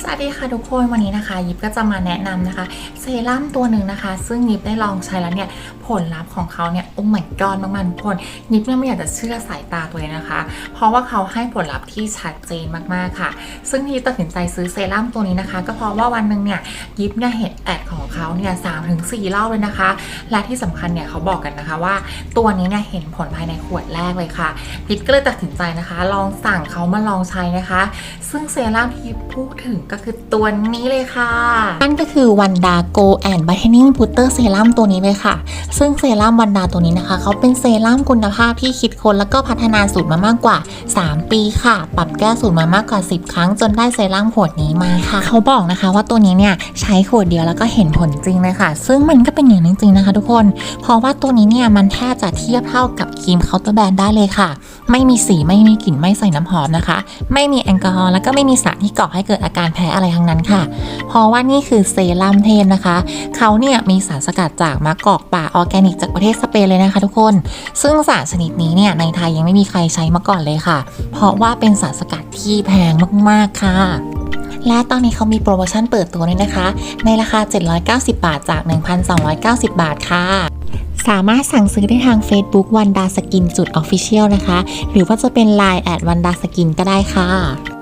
สวัสดีค่ะทุกคนวันนี้นะคะ ยิปก็จะมาแนะนำนะคะเซรั่มตัวหนึ่งนะคะ ซึ่งยิปได้ลองใช้แล้วเนี่ยผลลัพธ์ของเขาเนี่ยโอ้ my god มากๆทุกคนยิปเนี่ยไม่อยากจะเชื่อสายตาตัวเองนะคะ เพราะว่าเขาให้ผลลัพธ์ที่ชัดเจนมากๆค่ะ ซึ่งยิปตัดสินใจซื้อเซรั่มตัวนี้นะคะ ก็เพราะว่าวันหนึ่งเนี่ยยิปเนี่ยเห็นแอดของเขาเนี่ยสามถึงสี่รอบเลยนะคะ และที่สำคัญเนี่ยเขาบอกกันนะคะว่า ตัวนี้เนี่ยเห็นผลภายในขวดแรกเลยค่ะยิปก็เลยตัดสินใจนะคะ ลองสั่งเขามาลองใช้นะคะ ซึ่งเซรั่มที่ยิปพูดถึงก็คือตัวนี้เลยค่ะ นั่นก็คือวันดาโกแอนด์ไบเทนิ่งบูเตอร์เซรั่มตัวนี้เลยค่ะ ซึ่งเซรั่มวันดาตัวนี้นะคะเขาเป็นเซรั่มคุณภาพที่คิดค้นแล้วก็พัฒนาสูตรมามากกว่า 3 ปีค่ะ ปรับแก้สูตรมามากกว่า 10 ครั้งจนได้เซรั่มขวดนี้มาค่ะ เขาบอกนะคะว่าตัวนี้เนี่ยใช้ขวดเดียวแล้วก็เห็นผลจริงเลยค่ะ ซึ่งมันก็เป็นอย่างนั้นจริงๆนะคะ ทุกคน เพราะว่าตัวนี้เนี่ยมันแทบจะเทียบเท่ากับ ครีมเคาน์เตอร์แบรนด์ได้เลยค่ะ ไม่มีสีไม่มีกลิ่นไม่ใส่น้ำหอมนะคะ ไม่มีแอลกอฮอล์แล้วก็ไม่มีสารที่ก่อให้เกิดอาการแพ้อะไรทั้งนั้นค่ะ เพราะว่านี่คือเซรั่มเทนนะคะเขาเนี่ยมีสารสกัดจากมะกอกป่าออร์แกนิกจากประเทศสเปนเลยนะคะ ทุกคน ซึ่งสารชนิดนี้เนี่ยในไทยยังไม่มีใครใช้มาก่อนเลยค่ะ เพราะว่าเป็นสารสกัดที่แพงมากๆค่ะและตอนนี้เขามีโปรโมชั่นเปิดตัวด้วยนะคะ ในราคา 790 บาทจาก 1,290 บาทค่ะ สามารถสั่งซื้อได้ทาง Facebook วันดาสกินจุดออฟฟิเชียลนะคะ หรือว่าจะเป็น Line แอดวันดาสกินก็ได้ค่ะ